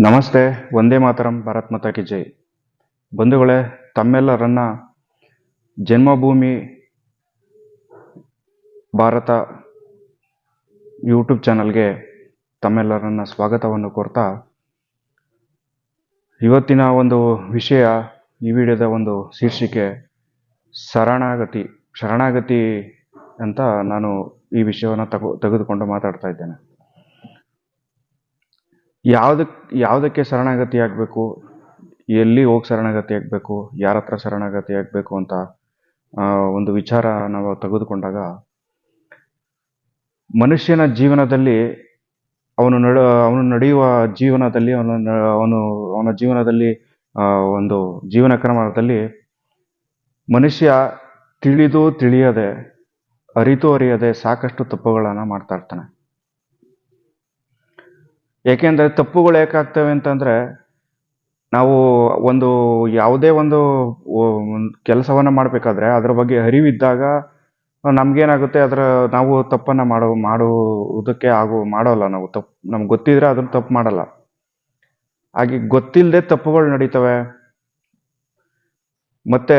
ನಮಸ್ತೆ ಒಂದೇ ಮಾತರಂ, ಭಾರತ್ ಮಾತಾ ಕಿ ಜೈ. ಬಂಧುಗಳೇ, ತಮ್ಮೆಲ್ಲರನ್ನ ಜನ್ಮಭೂಮಿ ಭಾರತ ಯೂಟ್ಯೂಬ್ ಚಾನಲ್ಗೆ ತಮ್ಮೆಲ್ಲರನ್ನ ಸ್ವಾಗತವನ್ನು ಕೋರ್ತಾ, ಇವತ್ತಿನ ಒಂದು ವಿಷಯ, ಈ ವಿಡಿಯೋದ ಒಂದು ಶೀರ್ಷಿಕೆ, ಶರಣಾಗತಿ ಶರಣಾಗತಿ ಅಂತ ನಾನು ಈ ವಿಷಯವನ್ನು ತಗೋ, ತೆಗೆದುಕೊಂಡು ಮಾತಾಡ್ತಾ ಇದ್ದೇನೆ. ಯಾವುದಕ್ಕೆ ಯಾವುದಕ್ಕೆ ಶರಣಾಗತಿ ಆಗಬೇಕು ಎಲ್ಲಿ ಹೋಗಿ ಶರಣಾಗತಿ ಆಗಬೇಕು ಯಾರ ಹತ್ರ ಶರಣಾಗತಿ ಆಗಬೇಕು ಅಂತ ಒಂದು ವಿಚಾರ ನಾವು ತೆಗೆದುಕೊಂಡಾಗ, ಮನುಷ್ಯನ ಜೀವನದಲ್ಲಿ ಅವನು ನಡ, ಅವನು ನಡೆಯುವ ಜೀವನದಲ್ಲಿ ಅವನ ಅವನು, ಅವನ ಜೀವನದಲ್ಲಿ ಒಂದು ಜೀವನ ಕ್ರಮದಲ್ಲಿ ಮನುಷ್ಯ ತಿಳಿದು ತಿಳಿಯದೆ, ಅರಿತು ಅರಿಯದೆ ಸಾಕಷ್ಟು ತಪ್ಪುಗಳನ್ನು ಮಾಡ್ತಾ ಇರ್ತಾನೆ. ಏಕೆಂದರೆ ತಪ್ಪುಗಳು ಯಾಕಾಗ್ತವೆ ಅಂತಂದರೆ ನಾವು ಒಂದು ಯಾವುದೇ ಒಂದು ಕೆಲಸವನ್ನು ಮಾಡಬೇಕಾದ್ರೆ ಅದರ ಬಗ್ಗೆ ಅರಿವಿದ್ದಾಗ ನಮಗೇನಾಗುತ್ತೆ ಅದರ ನಾವು ತಪ್ಪನ್ನು ಮಾಡೋ, ಮಾಡುವುದಕ್ಕೆ ಆಗೋ, ಮಾಡೋಲ್ಲ ನಾವು. ತಪ್ಪು ನಮ್ಗೆ ಗೊತ್ತಿದ್ರೆ ಅದನ್ನು ತಪ್ಪು ಮಾಡಲ್ಲ. ಹಾಗೆ ಗೊತ್ತಿಲ್ಲದೆ ತಪ್ಪುಗಳು ನಡೀತವೆ. ಮತ್ತೆ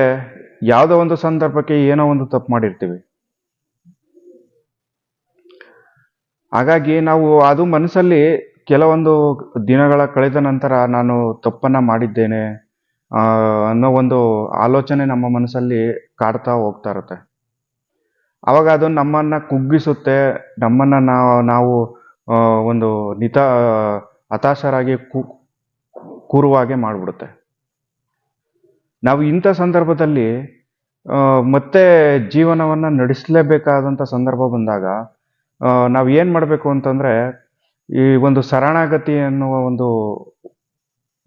ಯಾವುದೋ ಒಂದು ಸಂದರ್ಭಕ್ಕೆ ಏನೋ ಒಂದು ತಪ್ಪು ಮಾಡಿರ್ತೀವಿ. ಹಾಗಾಗಿ ನಾವು ಅದು ಮನಸ್ಸಲ್ಲಿ ಕೆಲವೊಂದು ದಿನಗಳ ಕಳೆದ ನಂತರ ನಾನು ತಪ್ಪನ್ನು ಮಾಡಿದ್ದೇನೆ ಅನ್ನೋ ಒಂದು ಆಲೋಚನೆ ನಮ್ಮ ಮನಸ್ಸಲ್ಲಿ ಕಾಡ್ತಾ ಹೋಗ್ತಾ ಇರುತ್ತೆ. ಆವಾಗ ಅದು ನಮ್ಮನ್ನು ಕುಗ್ಗಿಸುತ್ತೆ, ನಮ್ಮನ್ನು ನಾವು ನಾವು ಒಂದು ನಿತ, ಹತಾಶರಾಗಿ ಕೂರುವ ಕೂರುವಾಗೆ ಮಾಡಿಬಿಡುತ್ತೆ. ನಾವು ಇಂಥ ಸಂದರ್ಭದಲ್ಲಿ ಮತ್ತೆ ಜೀವನವನ್ನು ನಡೆಸಲೇಬೇಕಾದಂಥ ಸಂದರ್ಭ ಬಂದಾಗ ನಾವು ಏನು ಮಾಡಬೇಕು ಅಂತಂದ್ರೆ ಈ ಒಂದು ಶರಣಾಗತಿ ಎನ್ನುವ ಒಂದು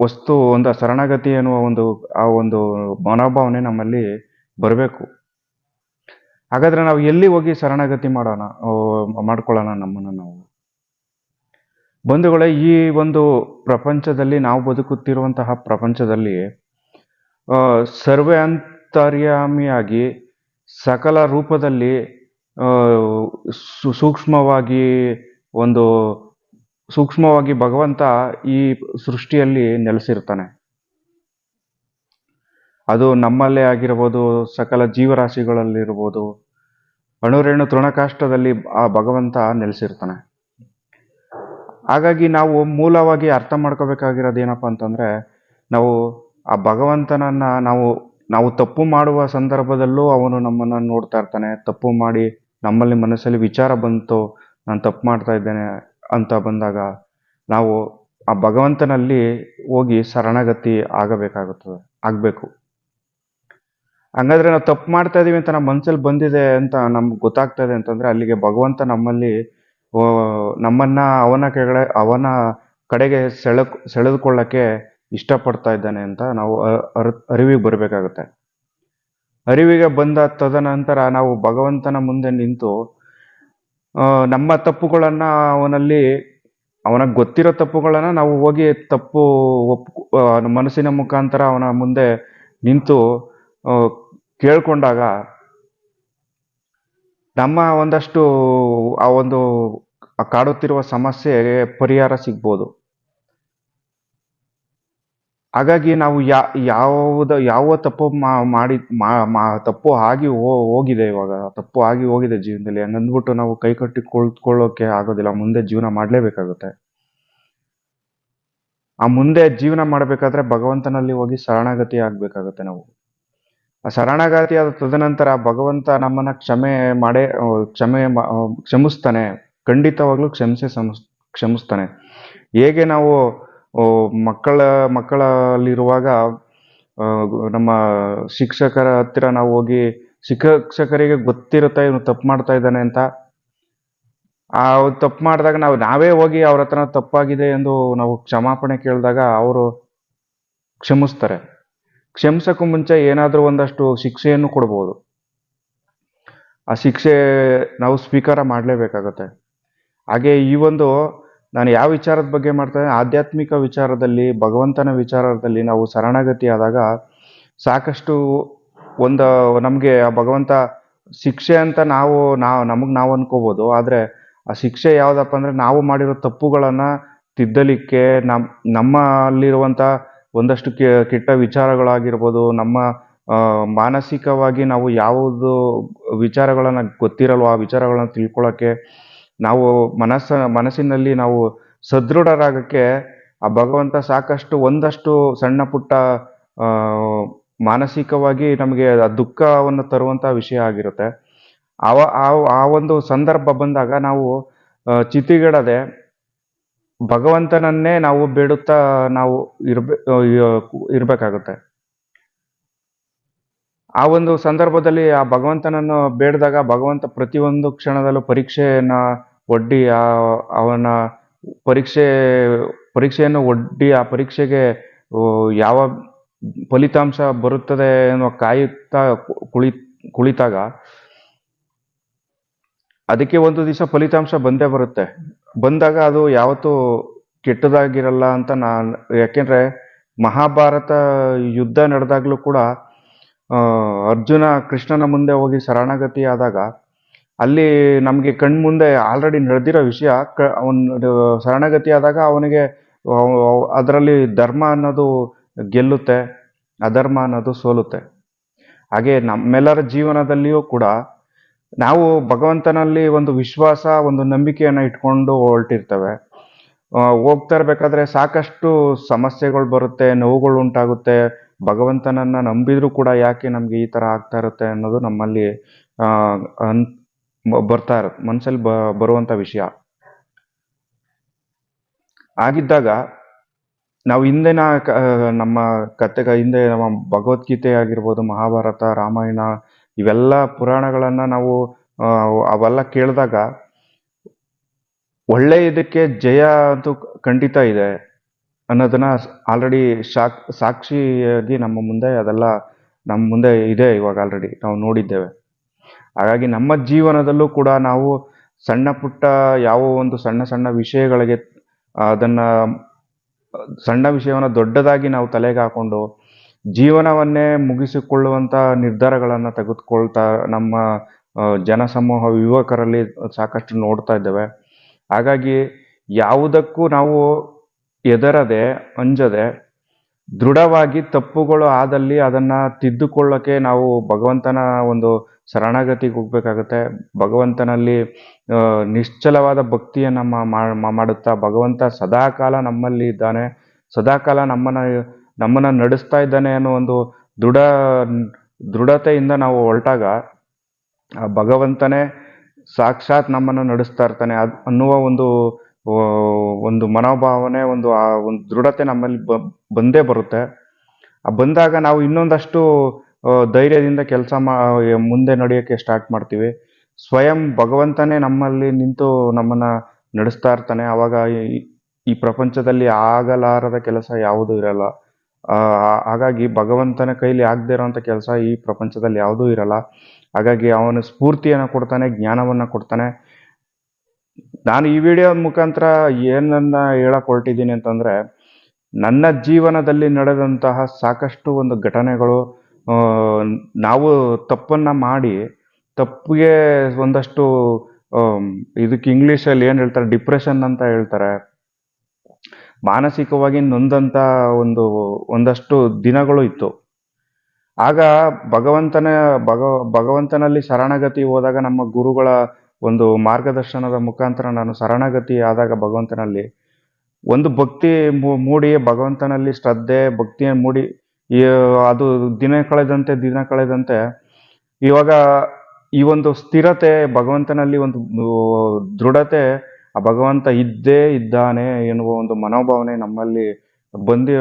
ವಸ್ತು, ಒಂದು ಶರಣಾಗತಿ ಎನ್ನುವ ಒಂದು, ಆ ಒಂದು ಮನೋಭಾವನೆ ನಮ್ಮಲ್ಲಿ ಬರಬೇಕು. ಹಾಗಾದ್ರೆ ನಾವು ಎಲ್ಲಿ ಹೋಗಿ ಶರಣಾಗತಿ ಮಾಡೋಣ ಮಾಡ್ಕೊಳ್ಳೋಣ ನಮ್ಮನ್ನು ನಾವು? ಬಂಧುಗಳೇ, ಈ ಒಂದು ಪ್ರಪಂಚದಲ್ಲಿ ನಾವು ಬದುಕುತ್ತಿರುವಂತಹ ಪ್ರಪಂಚದಲ್ಲಿ ಸರ್ವೇ ಅಂತರ್ಯಾಮಿಯಾಗಿ ಸಕಲ ರೂಪದಲ್ಲಿ ಸೂಕ್ಷ್ಮವಾಗಿ ಒಂದು ಸೂಕ್ಷ್ಮವಾಗಿ ಭಗವಂತ ಈ ಸೃಷ್ಟಿಯಲ್ಲಿ ನೆಲೆಸಿರ್ತಾನೆ. ಅದು ನಮ್ಮಲ್ಲೇ ಆಗಿರ್ಬೋದು, ಸಕಲ ಜೀವರಾಶಿಗಳಲ್ಲಿರ್ಬೋದು, ಅಣುರೇಣು ತೃಣಕಾಷ್ಟದಲ್ಲಿ ಆ ಭಗವಂತ ನೆಲೆಸಿರ್ತಾನೆ. ಹಾಗಾಗಿ ನಾವು ಮೂಲವಾಗಿ ಅರ್ಥ ಮಾಡ್ಕೋಬೇಕಾಗಿರೋದು ಏನಪ್ಪ ಅಂತಂದರೆ, ನಾವು ಆ ಭಗವಂತನನ್ನ ನಾವು ನಾವು ತಪ್ಪು ಮಾಡುವ ಸಂದರ್ಭದಲ್ಲೂ ಅವನು ನಮ್ಮನ್ನು ನೋಡ್ತಾ ಇರ್ತಾನೆ. ತಪ್ಪು ಮಾಡಿ ನಮ್ಮಲ್ಲಿ ಮನಸ್ಸಲ್ಲಿ ವಿಚಾರ ಬಂತು, ನಾನು ತಪ್ಪು ಮಾಡ್ತಾ ಇದ್ದೇನೆ ಅಂತ ಬಂದಾಗ ನಾವು ಆ ಭಗವಂತನಲ್ಲಿ ಹೋಗಿ ಶರಣಾಗತಿ ಆಗಬೇಕಾಗುತ್ತದೆ, ಆಗಬೇಕು. ಹಂಗಾದ್ರೆ ನಾವು ತಪ್ಪು ಮಾಡ್ತಾ ಇದೀವಿ ಅಂತ ನಮ್ಮ ಮನಸ್ಸಲ್ಲಿ ಬಂದಿದೆ ಅಂತ ನಮ್ಗೆ ಗೊತ್ತಾಗ್ತಾ ಇದೆ ಅಂತಂದ್ರೆ ಅಲ್ಲಿಗೆ ಭಗವಂತ ನಮ್ಮಲ್ಲಿ ನಮ್ಮನ್ನ ಅವನ ಕೆಳಗಡೆ, ಅವನ ಕಡೆಗೆ ಸೆಳೆಕ್ ಸೆಳೆದುಕೊಳ್ಳಕ್ಕೆ ಇಷ್ಟಪಡ್ತಾ ಇದ್ದಾನೆ ಅಂತ ನಾವು ಅರಿವಿಗೆ ಬರಬೇಕಾಗುತ್ತೆ. ಅರಿವಿಗೆ ಬಂದ ತದನಂತರ ನಾವು ಭಗವಂತನ ಮುಂದೆ ನಿಂತು ನಮ್ಮ ತಪ್ಪುಗಳನ್ನು ಅವನಲ್ಲಿ ಅವನಿಗೆ ಗೊತ್ತಿರೋ ತಪ್ಪುಗಳನ್ನು ನಾವು ಹೋಗಿ ತಪ್ಪು ಒಪ್ ಮನಸ್ಸಿನ ಮುಖಾಂತರ ಅವನ ಮುಂದೆ ನಿಂತು ಕೇಳ್ಕೊಂಡಾಗ ನಮ್ಮ ಒಂದಷ್ಟು, ಆ ಒಂದು ಕಾಡುತ್ತಿರುವ ಸಮಸ್ಯೆಗೆ ಪರಿಹಾರ ಸಿಗ್ಬೋದು. ಹಾಗಾಗಿ ನಾವು ಯಾ, ಯಾವುದ, ಯಾವ ತಪ್ಪು ಮಾಡಿ ತಪ್ಪು ಆಗಿ ಹೋಗಿದೆ ಇವಾಗ. ತಪ್ಪು ಆಗಿ ಹೋಗಿದೆ ಜೀವನದಲ್ಲಿ. ಹಂಗಂದ್ಬಿಟ್ಟು ನಾವು ಕೈ ಕಟ್ಟಿ ಕುಳಿತುಕೊಳ್ಳೋಕೆ ಆಗೋದಿಲ್ಲ. ಮುಂದೆ ಜೀವನ ಮಾಡಲೇಬೇಕಾಗುತ್ತೆ. ಆ ಮುಂದೆ ಜೀವನ ಮಾಡಬೇಕಾದ್ರೆ ಭಗವಂತನಲ್ಲಿ ಹೋಗಿ ಶರಣಾಗತಿ ಆಗಬೇಕಾಗುತ್ತೆ ನಾವು. ಆ ಶರಣಾಗತಿ ಆದ ತದನಂತರ ಭಗವಂತ ನಮ್ಮನ್ನ ಕ್ಷಮೆ ಮಾಡೇ, ಕ್ಷಮೆ ಕ್ಷಮಿಸ್ತಾನೆ. ಖಂಡಿತವಾಗ್ಲೂ ಕ್ಷಮಿಸಿ, ಕ್ಷಮಿಸ್ತಾನೆ. ಹೇಗೆ ನಾವು ಮಕ್ಕಳ, ಮಕ್ಕಳಲ್ಲಿರುವಾಗ ನಮ್ಮ ಶಿಕ್ಷಕರ ಹತ್ತಿರ ನಾವು ಹೋಗಿ ಶಿಕ್ಷಕರಿಗೆ ಗೊತ್ತಿರುತ್ತೆ ಇವನು ತಪ್ಪು ಮಾಡ್ತಾ ಇದ್ದಾನೆ ಅಂತ? ಆ ತಪ್ಪು ಮಾಡಿದಾಗ ನಾವು, ನಾವೇ ಹೋಗಿ ಅವ್ರ ಹತ್ರ ತಪ್ಪಾಗಿದೆ ಎಂದು ನಾವು ಕ್ಷಮಾಪಣೆ ಕೇಳಿದಾಗ ಅವರು ಕ್ಷಮಿಸ್ತಾರೆ. ಕ್ಷಮಿಸಕ್ಕೂ ಮುಂಚೆ ಏನಾದರೂ ಒಂದಷ್ಟು ಶಿಕ್ಷೆಯನ್ನು ಕೊಡ್ಬೋದು. ಆ ಶಿಕ್ಷೆ ನಾವು ಸ್ವೀಕಾರ ಮಾಡಲೇಬೇಕಾಗತ್ತೆ. ಹಾಗೆ ಈ ಒಂದು ನಾನು ಯಾವ ವಿಚಾರದ ಬಗ್ಗೆ ಮಾಡ್ತಾ ಆಧ್ಯಾತ್ಮಿಕ ವಿಚಾರದಲ್ಲಿ, ಭಗವಂತನ ವಿಚಾರದಲ್ಲಿ ನಾವು ಶರಣಾಗತಿ ಆದಾಗ ಸಾಕಷ್ಟು ಒಂದು ನಮಗೆ ಆ ಭಗವಂತ ಶಿಕ್ಷೆ ಅಂತ ನಾವು ನಾವು, ನಮಗೆ ನಾವು ಅನ್ಕೋಬೋದು. ಆದರೆ ಆ ಶಿಕ್ಷೆ ಯಾವುದಪ್ಪ ಅಂದರೆ ನಾವು ಮಾಡಿರೋ ತಪ್ಪುಗಳನ್ನು ತಿದ್ದಲಿಕ್ಕೆ ನಮ್ಮ ನಮ್ಮಲ್ಲಿರುವಂಥ ಒಂದಷ್ಟು ಕೆಟ್ಟ ವಿಚಾರಗಳಾಗಿರ್ಬೋದು, ನಮ್ಮ ಮಾನಸಿಕವಾಗಿ ನಾವು ಯಾವುದು ವಿಚಾರಗಳನ್ನು ಗೊತ್ತಿರಲ್ವೋ ಆ ವಿಚಾರಗಳನ್ನ ತಿಳ್ಕೊಳ್ಳೋಕ್ಕೆ ನಾವು ಮನಸ್ಸ ಮನಸ್ಸಿನಲ್ಲಿ ನಾವು ಸದೃಢರಾಗಕ್ಕೆ ಆ ಭಗವಂತ ಸಾಕಷ್ಟು ಒಂದಷ್ಟು ಸಣ್ಣ ಪುಟ್ಟ ಮಾನಸಿಕವಾಗಿ ನಮಗೆ ಆ ದುಃಖವನ್ನು ತರುವಂಥ ವಿಷಯ ಆಗಿರುತ್ತೆ. ಆವ ಆ- ಒಂದು ಸಂದರ್ಭ ಬಂದಾಗ ನಾವು ಚಿತಿಗಿಡದೆ ಭಗವಂತನನ್ನೇ ನಾವು ಬೇಡುತ್ತಾ ನಾವು ಇರ್ಬೇ ಆ, ಆ ಒಂದು ಸಂದರ್ಭದಲ್ಲಿ ಆ ಭಗವಂತನನ್ನು ಬೇಡಿದಾಗ ಭಗವಂತ ಪ್ರತಿಯೊಂದು ಕ್ಷಣದಲ್ಲೂ ಪರೀಕ್ಷೆಯನ್ನ ಒಡ್ಡಿ ಆ, ಅವನ ಪರೀಕ್ಷೆ, ಪರೀಕ್ಷೆಯನ್ನು ಒಡ್ಡಿ ಆ ಪರೀಕ್ಷೆಗೆ ಯಾವ ಫಲಿತಾಂಶ ಬರುತ್ತದೆ ಎನ್ನುವ ಕಾಯುತ್ತಾ ಕುಳಿ, ಕುಳಿತಾಗ ಅದಕ್ಕೆ ಒಂದು ದಿವಸ ಫಲಿತಾಂಶ ಬಂದೇ ಬರುತ್ತೆ. ಬಂದಾಗ ಅದು ಯಾವತ್ತೂ ಕೆಟ್ಟದಾಗಿರಲ್ಲ ಅಂತ ನಾನು, ಯಾಕೆಂದ್ರೆ ಮಹಾಭಾರತ ಯುದ್ಧ ನಡೆದಾಗಲೂ ಕೂಡ ಅರ್ಜುನ ಕೃಷ್ಣನ ಮುಂದೆ ಹೋಗಿ ಶರಣಾಗತಿ ಆದಾಗ ಅಲ್ಲಿ ನಮಗೆ ಕಣ್ಮುಂದೆ ಆಲ್ರೆಡಿ ನಡೆದಿರೋ ವಿಷಯ, ಕ ಅವನು ಶರಣಗತಿ ಆದಾಗ ಅವನಿಗೆ ಅದರಲ್ಲಿ ಧರ್ಮ ಅನ್ನೋದು ಗೆಲ್ಲುತ್ತೆ, ಅಧರ್ಮ ಅನ್ನೋದು ಸೋಲುತ್ತೆ. ಹಾಗೆ ನಮ್ಮೆಲ್ಲರ ಜೀವನದಲ್ಲಿಯೂ ಕೂಡ ನಾವು ಭಗವಂತನಲ್ಲಿ ಒಂದು ವಿಶ್ವಾಸ, ಒಂದು ನಂಬಿಕೆಯನ್ನು ಇಟ್ಕೊಂಡು ಹೊರಟಿರ್ತೇವೆ. ಹೋಗ್ತಾ ಇರಬೇಕಾದ್ರೆ ಸಾಕಷ್ಟು ಸಮಸ್ಯೆಗಳು ಬರುತ್ತೆ, ನೋವುಗಳು ಉಂಟಾಗುತ್ತೆ. ಭಗವಂತನನ್ನು ನಂಬಿದರೂ ಕೂಡ ಯಾಕೆ ನಮಗೆ ಈ ಥರ ಆಗ್ತಾ ಇರುತ್ತೆ ಅನ್ನೋದು ನಮ್ಮಲ್ಲಿ ಬರ್ತಾ ಇರುತ್ತೆ ಮನಸ್ಸಲ್ಲಿ ಬ, ಬರುವಂತ ವಿಷಯ. ಆಗಿದ್ದಾಗ ನಾವು ಹಿಂದಿನ ನಮ್ಮ ಕತೆ ಹಿಂದೆ ನಮ್ಮ ಭಗವದ್ಗೀತೆ ಆಗಿರ್ಬೋದು, ಮಹಾಭಾರತ, ರಾಮಾಯಣ, ಇವೆಲ್ಲ ಪುರಾಣಗಳನ್ನ ನಾವು ಅವೆಲ್ಲ ಕೇಳಿದಾಗ ಒಳ್ಳೆ ಇದಕ್ಕೆ ಜಯ ಅಂತೂ ಖಂಡಿತ ಇದೆ ಅನ್ನೋದನ್ನ ಆಲ್ರೆಡಿ ಸಾಕ್ ಸಾಕ್ಷಿಯಾಗಿ ನಮ್ಮ ಮುಂದೆ ಅದೆಲ್ಲ ನಮ್ಮ ಮುಂದೆ ಇದೆ ಇವಾಗ ಆಲ್ರೆಡಿ ನಾವು ನೋಡಿದ್ದೇವೆ. ಹಾಗಾಗಿ ನಮ್ಮ ಜೀವನದಲ್ಲೂ ಕೂಡ ನಾವು ಸಣ್ಣ ಪುಟ್ಟ ಯಾವ ಒಂದು ಸಣ್ಣ ಸಣ್ಣ ವಿಷಯಗಳಿಗೆ ಅದನ್ನ, ಸಣ್ಣ ವಿಷಯವನ್ನು ದೊಡ್ಡದಾಗಿ ನಾವು ತಲೆಗೆ ಹಾಕೊಂಡು ಜೀವನವನ್ನೇ ಮುಗಿಸಿಕೊಳ್ಳುವಂಥ ನಿರ್ಧಾರಗಳನ್ನು ತೆಗೆದುಕೊಳ್ತಾ ನಮ್ಮ ಜನಸಮೂಹ ಯುವಕರಲ್ಲಿ ಸಾಕಷ್ಟು ನೋಡ್ತಾ ಇದ್ದೇವೆ. ಹಾಗಾಗಿ ಯಾವುದಕ್ಕೂ ನಾವು ಎದರದೆ ಅಂಜದೆ, ದೃಢವಾಗಿ ತಪ್ಪುಗಳು ಆದಲ್ಲಿ ಅದನ್ನ ತಿದ್ದುಕೊಳ್ಳಕ್ಕೆ ನಾವು ಭಗವಂತನ ಒಂದು ಶರಣಾಗತಿಗೆ ಹೋಗ್ಬೇಕಾಗತ್ತೆ. ಭಗವಂತನಲ್ಲಿ ನಿಶ್ಚಲವಾದ ಭಕ್ತಿಯನ್ನ ಮಾಡುತ್ತಾ ಭಗವಂತ ಸದಾಕಾಲ ನಮ್ಮಲ್ಲಿ ಇದ್ದಾನೆ. ಸದಾಕಾಲ ನಮ್ಮನ್ನ ನಮ್ಮನ್ನ ನಡೆಸ್ತಾ ಇದ್ದಾನೆ ಅನ್ನೋ ಒಂದು ದೃಢ, ದೃಢತೆಯಿಂದ ನಾವು ಹೊರಟಾಗ ಭಗವಂತನೇ ಸಾಕ್ಷಾತ್ ನಮ್ಮನ್ನು ನಡೆಸ್ತಾ ಇರ್ತಾನೆ. ಅದ್ ಅನ್ನುವ ಒಂದು ಒಂದು ಮನೋಭಾವನೆ, ಒಂದು, ಆ, ಒಂದು ದೃಢತೆ ನಮ್ಮಲ್ಲಿ ಬಂದೇ ಬರುತ್ತೆ. ಆ ಬಂದಾಗ ನಾವು ಇನ್ನೊಂದಷ್ಟು ಧೈರ್ಯದಿಂದ ಕೆಲಸ ಮಾ ಮುಂದೆ ನಡೆಯೋಕ್ಕೆ ಸ್ಟಾರ್ಟ್ ಮಾಡ್ತೀವಿ. ಸ್ವಯಂ ಭಗವಂತನೇ ನಮ್ಮಲ್ಲಿ ನಿಂತು ನಮ್ಮನ್ನು ನಡೆಸ್ತಾ ಇರ್ತಾನೆ. ಆವಾಗ ಈ- ಪ್ರಪಂಚದಲ್ಲಿ ಆಗಲಾರದ ಕೆಲಸ ಯಾವುದೂ ಇರಲ್ಲ. ಹಾಗಾಗಿ ಭಗವಂತನ ಕೈಲಿ ಆಗದೆ ಇರೋಂಥ ಕೆಲಸ ಈ ಪ್ರಪಂಚದಲ್ಲಿ ಯಾವುದೂ ಇರಲ್ಲ. ಹಾಗಾಗಿ ಅವನು ಸ್ಫೂರ್ತಿಯನ್ನು ಕೊಡ್ತಾನೆ, ಜ್ಞಾನವನ್ನು ಕೊಡ್ತಾನೆ. ನಾನು ಈ ವಿಡಿಯೋ ಮುಖಾಂತರ ಏನನ್ನ ಹೇಳಕ್ ಹೊರಟಿದ್ದೀನಿ ಅಂತಂದ್ರೆ, ನನ್ನ ಜೀವನದಲ್ಲಿ ನಡೆದಂತಹ ಸಾಕಷ್ಟು ಒಂದು ಘಟನೆಗಳು ನಾವು ತಪ್ಪನ್ನ ಮಾಡಿ ತಪ್ಪಿಗೆ ಒಂದಷ್ಟು ಇದಕ್ಕೆ ಇದಕ್ಕೆ ಇಂಗ್ಲಿಷಲ್ಲಿ ಏನ್ ಹೇಳ್ತಾರೆ ಡಿಪ್ರೆಷನ್ ಅಂತ ಹೇಳ್ತಾರೆ. ಮಾನಸಿಕವಾಗಿ ನೊಂದಂತ ಒಂದು, ಒಂದಷ್ಟು ದಿನಗಳು ಇತ್ತು. ಆಗ ಭಗವಂತನ, ಭಗ, ಭಗವಂತನಲ್ಲಿ ಶರಣಗತಿ ಹೋದಾಗ ನಮ್ಮ ಗುರುಗಳ ಒಂದು ಮಾರ್ಗದರ್ಶನದ ಮುಖಾಂತರ ನಾನು ಶರಣಾಗತಿ ಆದಾಗ ಭಗವಂತನಲ್ಲಿ ಒಂದು ಭಕ್ತಿ ಮೂಡಿ ಭಗವಂತನಲ್ಲಿ ಶ್ರದ್ಧೆ ಭಕ್ತಿಯನ್ನು ಮೂಡಿ ಅದು ದಿನ ಕಳೆದಂತೆ ದಿನ ಕಳೆದಂತೆ, ಇವಾಗ ಈ ಒಂದು ಸ್ಥಿರತೆ, ಭಗವಂತನಲ್ಲಿ ಒಂದು ದೃಢತೆ, ಆ ಭಗವಂತ ಇದ್ದೇ ಇದ್ದಾನೆ ಎನ್ನುವ ಒಂದು ಮನೋಭಾವನೆ ನಮ್ಮಲ್ಲಿ ಬಂದಿ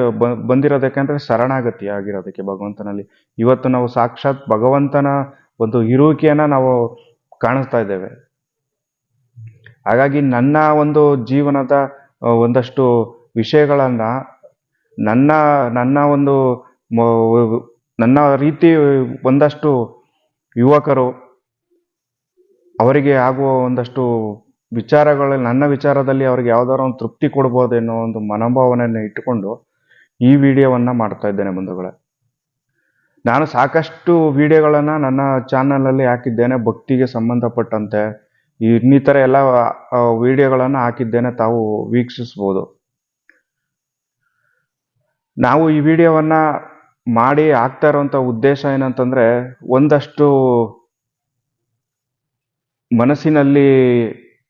ಬಂದಿರೋದಕ್ಕೆ ಅಂದರೆ ಶರಣಾಗತಿ ಆಗಿರೋದಕ್ಕೆ ಭಗವಂತನಲ್ಲಿ. ಇವತ್ತು ನಾವು ಸಾಕ್ಷಾತ್ ಭಗವಂತನ ಒಂದು ಇರುವಿಕೆಯನ್ನು ನಾವು ಕಾಣಿಸ್ತಾ ಇದ್ದೇವೆ. ಹಾಗಾಗಿ ನನ್ನ ಒಂದು ಜೀವನದ, ಒಂದಷ್ಟು ವಿಷಯಗಳನ್ನು, ನನ್ನ ನನ್ನ ಒಂದು ನನ್ನ ರೀತಿ ಒಂದಷ್ಟು ಯುವಕರು, ಅವರಿಗೆ ಆಗುವ ಒಂದಷ್ಟು ವಿಚಾರಗಳಲ್ಲಿ ನನ್ನ ವಿಚಾರದಲ್ಲಿ ಅವ್ರಿಗೆ ಯಾವ್ದಾದ್ರು ಒಂದು ತೃಪ್ತಿ ಕೊಡ್ಬೋದೇನೋ ಒಂದು ಮನೋಭಾವನೆಯನ್ನು ಇಟ್ಟುಕೊಂಡು ಈ ವಿಡಿಯೋವನ್ನ ಮಾಡ್ತಾ ಇದ್ದೇನೆ ಬಂಧುಗಳೇ. ನಾನು ಸಾಕಷ್ಟು ವಿಡಿಯೋಗಳನ್ನ ನನ್ನ ಚಾನಲಲ್ಲಿ ಹಾಕಿದ್ದೇನೆ, ಭಕ್ತಿಗೆ ಸಂಬಂಧಪಟ್ಟಂತೆ. ಇನ್ನಿತರ ಎಲ್ಲ ವಿಡಿಯೋಗಳನ್ನ ಹಾಕಿದ್ದೇನೆ, ತಾವು ವೀಕ್ಷಿಸ್ಬೋದು. ನಾವು ಈ ವಿಡಿಯೋವನ್ನ ಮಾಡಿ ಆಗ್ತಾ ಇರುವಂತ ಉದ್ದೇಶ ಏನಂತಂದ್ರೆ ಒಂದಷ್ಟು ಮನಸ್ಸಿನಲ್ಲಿ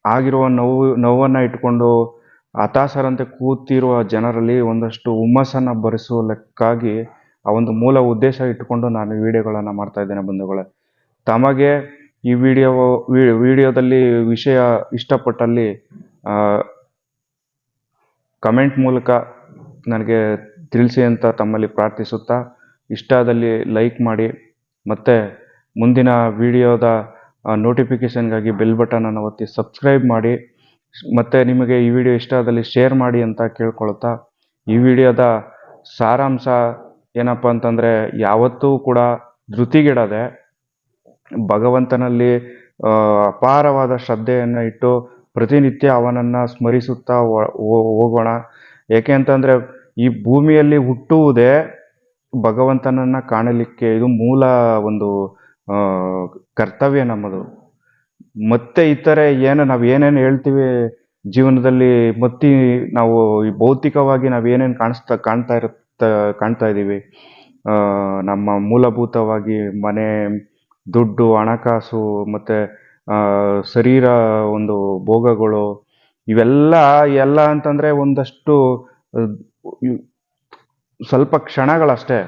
ಆಗಿರುವ ನೋವು, ನೋವನ್ನ ಇಟ್ಕೊಂಡು ಹತಾಶರಂತೆ ಕೂತಿರುವ ಜನರಲ್ಲಿ ಒಂದಷ್ಟು ಹುಮ್ಮಸ್ಸನ್ನ ಭರಿಸುವುದಕ್ಕಾಗಿ ಆ ಒಂದು ಮೂಲ ಉದ್ದೇಶ ಇಟ್ಟುಕೊಂಡು ನಾನು ವಿಡಿಯೋಗಳನ್ನ ಮಾಡ್ತಾ ಇದ್ದೇನೆ ಬಂಧುಗಳೇ. ತಮಗೆ ಈ ವಿಡಿಯೋ ವಿಡಿಯೋದಲ್ಲಿ ವಿಷಯ ಇಷ್ಟಪಟ್ಟಲ್ಲಿ ಕಮೆಂಟ್ ಮೂಲಕ ನನಗೆ ತಿಳಿಸಿ ಅಂತ ತಮ್ಮಲ್ಲಿ ಪ್ರಾರ್ಥಿಸುತ್ತಾ ಇಷ್ಟದಲ್ಲಿ ಲೈಕ್ ಮಾಡಿ ಮತ್ತು ಮುಂದಿನ ವಿಡಿಯೋದ ನೋಟಿಫಿಕೇಷನ್ಗಾಗಿ ಬೆಲ್ ಬಟನ್ ಅನ್ನು ಒತ್ತಿ ಸಬ್ಸ್ಕ್ರೈಬ್ ಮಾಡಿ, ಮತ್ತು ನಿಮಗೆ ಈ ವಿಡಿಯೋ ಇಷ್ಟ ಆದಲ್ಲಿ ಶೇರ್ ಮಾಡಿ ಅಂತ ಕೇಳ್ಕೊಳ್ತಾ ಈ ವಿಡಿಯೋದ ಸಾರಾಂಶ ಏನಪ್ಪ ಅಂತಂದರೆ ಯಾವತ್ತೂ ಕೂಡ ಧೃತಿಗಿಡದೆ ಭಗವಂತನಲ್ಲಿ ಅಪಾರವಾದ ಶ್ರದ್ಧೆಯನ್ನು ಇಟ್ಟು ಪ್ರತಿನಿತ್ಯ ಅವನನ್ನು ಸ್ಮರಿಸುತ್ತಾ ಹೋಗೋಣ. ಏಕೆ ಅಂತಂದ್ರೆ ಈ ಭೂಮಿಯಲ್ಲಿ ಹುಟ್ಟುವುದೇ ಭಗವಂತನನ್ನ ಕಾಣಲಿಕ್ಕೆ ಇದು ಮೂಲ ಒಂದು ಕರ್ತವ್ಯ ನಮ್ಮದು. ಮತ್ತೆ ಇತರೆ ಏನು, ನಾವು ಏನೇನು ಹೇಳ್ತೀವಿ ಜೀವನದಲ್ಲಿ, ಮತ್ತಿ ನಾವು ಈ ಭೌತಿಕವಾಗಿ ನಾವು ಏನೇನು ಕಾಣಿಸ್ತಾ, ಕಾಣ್ತಾ ಇರುತ್ತ, ಕಾಣ್ತಾ ಇದ್ದೀವಿ. ನಮ್ಮ ಮೂಲಭೂತವಾಗಿ ಮನೆ, ದುಡ್ಡು, ಹಣಕಾಸು, ಮತ್ತೆ ಶರೀರ ಒಂದು ಭೋಗಗಳು, ಇವೆಲ್ಲ, ಎಲ್ಲ ಅಂತಂದ್ರೆ ಒಂದಷ್ಟು ಸ್ವಲ್ಪ ಕ್ಷಣಗಳಷ್ಟೇ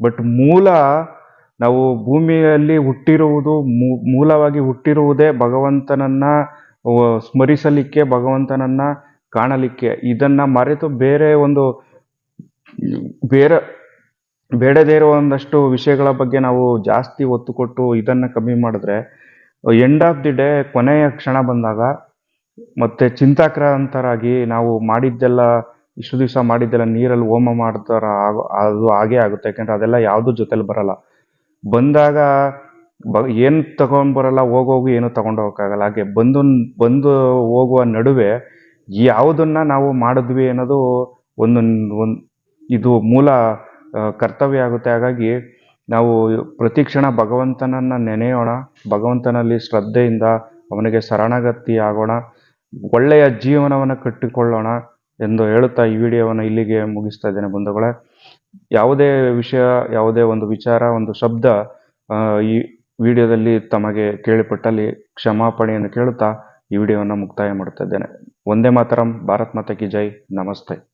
ಬಟ್ ಮೂಲ ನಾವು ಭೂಮಿಯಲ್ಲಿ ಹುಟ್ಟಿರುವುದು ಮೂಲವಾಗಿ ಹುಟ್ಟಿರುವುದೇ ಭಗವಂತನನ್ನ ಸ್ಮರಿಸಲಿಕ್ಕೆ, ಭಗವಂತನನ್ನ ಕಾಣಲಿಕ್ಕೆ. ಇದನ್ನ ಮರೆತು ಬೇರೆ ಒಂದು, ಬೇರೆ, ಬೇಡದೇ ಇರೋ ಒಂದಷ್ಟು ವಿಷಯಗಳ ಬಗ್ಗೆ ನಾವು ಜಾಸ್ತಿ ಒತ್ತು ಕೊಟ್ಟು ಇದನ್ನ ಕಮ್ಮಿ ಮಾಡಿದ್ರೆ ಎಂಡ್ ಆಫ್ ದಿ ಡೇ ಕೊನೆಯ ಕ್ಷಣ ಬಂದಾಗ, ಮತ್ತೆ ಚಿಂತಾಕ್ರಾಂತರಾಗಿ ನಾವು ಮಾಡಿದ್ದೆಲ್ಲ ಇಷ್ಟು ದಿವಸ ಮಾಡಿದ್ದೆಲ್ಲ ನೀರಲ್ಲಿ ಹೋಮ ಮಾಡ್ತಾರ ಅದು ಹಾಗೆ ಆಗುತ್ತೆ. ಯಾಕಂದ್ರೆ ಅದೆಲ್ಲ ಯಾವುದು ಜೊತೆಲಿ ಬರಲ್ಲ. ಬಂದಾಗ ಬ, ಏನು ತಗೊಂಡ್ ಬರಲ್ಲ ಹೋಗೋಗು ಏನು ತಗೊಂಡು ಹೋಗೋಕ್ಕಾಗಲ್ಲ. ಹಾಗೆ ಬಂದು ಬಂದು ಹೋಗುವ ನಡುವೆ ಯಾವುದನ್ನ ನಾವು ಮಾಡಿದ್ವಿ ಅನ್ನೋದು ಒಂದು ಒಂದು, ಇದು ಮೂಲ ಕರ್ತವ್ಯ ಆಗುತ್ತೆ. ಹಾಗಾಗಿ ನಾವು ಪ್ರತಿ ಕ್ಷಣ ಭಗವಂತನನ್ನ ನೆನೆಯೋಣ. ಭಗವಂತನಲ್ಲಿ ಶ್ರದ್ಧೆಯಿಂದ ಅವನಿಗೆ ಶರಣಾಗತಿ ಆಗೋಣ. ಒಳ್ಳೆಯ ಜೀವನವನ್ನು ಕಟ್ಟಿಕೊಳ್ಳೋಣ. ಎಂದು ಹೇಳುತ್ತಾ ಈ ವಿಡಿಯೋವನ್ನು ಇಲ್ಲಿಗೆ ಮುಗಿಸ್ತಾ ಇದ್ದೇನೆ ಬಂಧುಗಳೇ. ಯಾವುದೇ ವಿಷಯ, ಯಾವುದೇ ಒಂದು ವಿಚಾರ, ಒಂದು ಶಬ್ದ ಈ ವಿಡಿಯೋದಲ್ಲಿ ತಮಗೆ ಕೇಳಿಪಟ್ಟಲ್ಲಿ ಕ್ಷಮಾಪಣೆಯನ್ನು ಕೇಳುತ್ತಾ ಈ ವಿಡಿಯೋವನ್ನು ಮುಕ್ತಾಯ ಮಾಡುತ್ತಿದ್ದೇನೆ ಒಂದೇ ಮಾತರಂ, ಭಾರತ್ ಮಾತಾ ಕಿ ಜೈ, ನಮಸ್ತೆ.